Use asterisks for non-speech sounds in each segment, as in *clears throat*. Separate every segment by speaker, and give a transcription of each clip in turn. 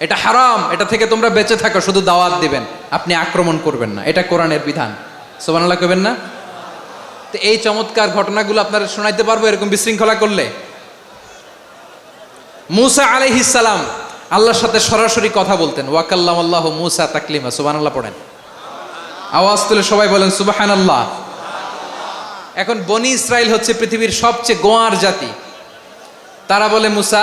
Speaker 1: এটা হারাম, এটা থেকে তোমরা বেঁচে থাকো, শুধু দাওয়াত দিবেন। আপনি আক্রমণ করবেন না, এটা কোরআনের বিধান। সোবানাল্লাহ করবেন না? তো এই চমৎকার ঘটনাগুলো আপনারা শোনাইতে পারব, এরকম বিশৃঙ্খলা করলে। মুসা আলাইহিসালাম আল্লাহর সাথে সরাসরি কথা বলতেন। ওয়াকাল্লাম আল্লাহ মুসা তাকলিমা সুবান আল্লাহ পড়েন। আওয়াজ তুলে সবাই বলেন সুবাহান আল্লাহ এখন বনি ইসরায়েল হচ্ছে পৃথিবীর সবচেয়ে গোয়ার জাতি। তারা বলে, মুসা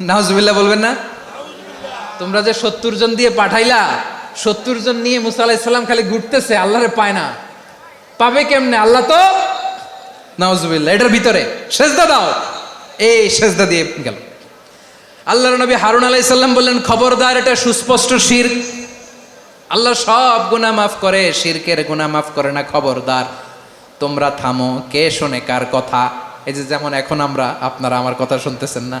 Speaker 1: নাহজুবিল্লাহ বলবেন না? তোমরা যে সত্তর জন দিয়ে পাঠাইলা, সত্তর জন নিয়ে মুসা আলাহিসাল্লাম খালি ঘুরতেছে, আল্লাহরে পায় না। পাবে কেমনে? আল্লাহ তো? নাউজুবিল্লাহ, এটার ভিতরে সেজদা দাও। এই সেজদা দিয়ে গেল। আল্লাহর নবী হারুন আলাইসাল্লাম বললেন, খবরদার, এটা সুস্পষ্ট শির। আল্লাহ সব গুনাহ মাফ করে, শিরকের গুনাহ মাফ করে না, খবরদার। তোমরা থামো, কে শোনে কার কথা? এই যে যেমন এখন আমরা, আপনারা আমার কথা শুনতেছেন না।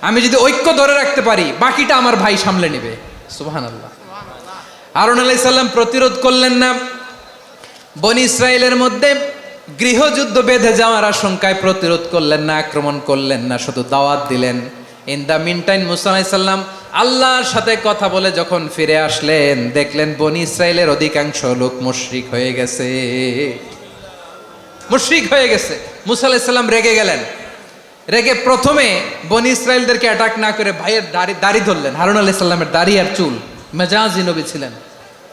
Speaker 1: আমি যদি ঐক্য ধরে রাখতে পারি, বাকিটা আমার ভাই সামলে নেবে। সুবাহান আল্লাহ আরন আলাই সাল্লাম প্রতিরোধ করলেন না। বনি ইসরায়েলের মধ্যে গৃহযুদ্ধ বেঁধে যাওয়ার আশঙ্কায় প্রতিরোধ করলেন না, আক্রমণ করলেন না, শুধু দাওয়াত দিলেন। ইন দ্য মিনটাইম মুসা সাল্লাম আল্লাহর সাথে কথা বলে যখন ফিরে আসলেন, দেখলেন বনি ইসরায়েলের অধিকাংশ লোক মুশরিক হয়ে গেছে। মুশরিক হয়ে গেছে। মুসা আলাহিসাল্লাম রেগে গেলেন। রেগে প্রথমে বনি ইসরায়েলদেরকে অ্যাটাক না করে ভাইয়ের দাড়ি দাড়ি ধরলেন। হারুন আলাহ সাল্লামের দাড়ি আর চুল। মেজাজি নবী ছিলেন।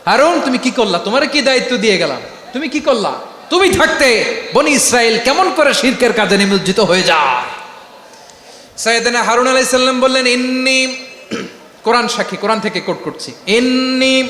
Speaker 1: হারুন, তুমি কি করলা? তোমার কি দায়িত্ব দিয়ে গেলাম? তুমি কি করলা? তুমি থাকতে বনি ইসরায়েল কেমন করে শিরকের কাজে নিমজ্জিত হয়ে যায়? সাইয়েদনা হারুন আলাইহিস সাল্লাম বললেন, ইন্নি *clears throat* কোরআন সাক্ষী, কোরআন থেকে কোট করছি। ইন্নি